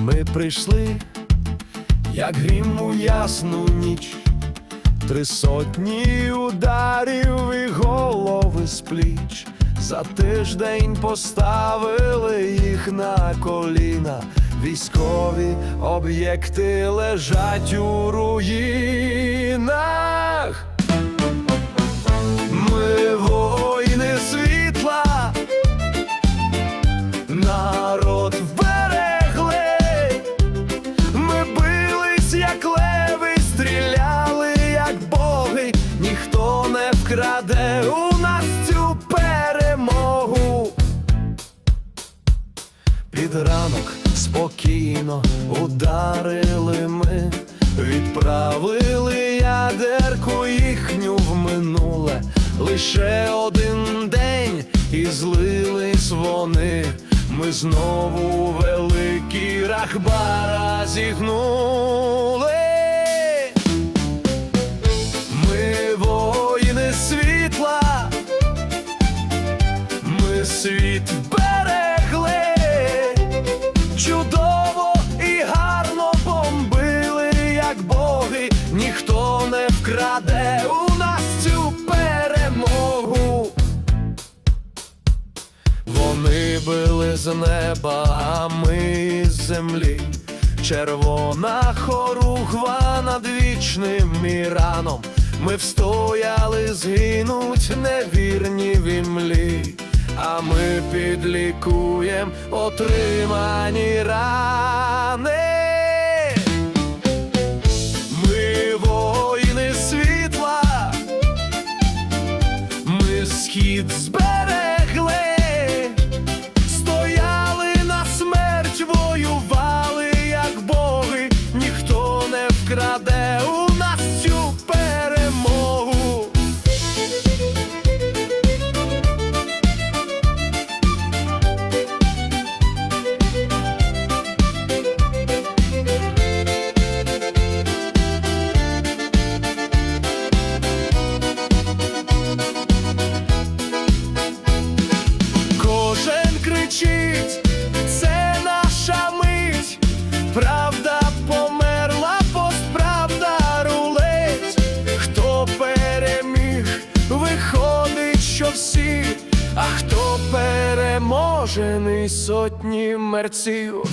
Ми прийшли, як грім у ясну ніч, три сотні ударів і голови з пліч. За тиждень поставили їх на коліна. Військові об'єкти лежать у руїнах. Не вкраде у нас цю перемогу. Під ранок спокійно ударили ми, відправили ядерку їхню в минуле. Лише один день і злились вони. Ми знову великий рахбара зігнули. Світ берегли, чудово і гарно бомбили, як боги, ніхто не вкраде у нас цю перемогу. Вони били з неба, а ми з землі. Червона хоругва над вічним Іраном. Ми встояли згинуть невірні в імлі, а ми підлікуєм отримані рани. Ми воїни світла, ми схід зберегли, стояли на смерть, воювали, як боги, ніхто не вкраде у а із сотні мерців.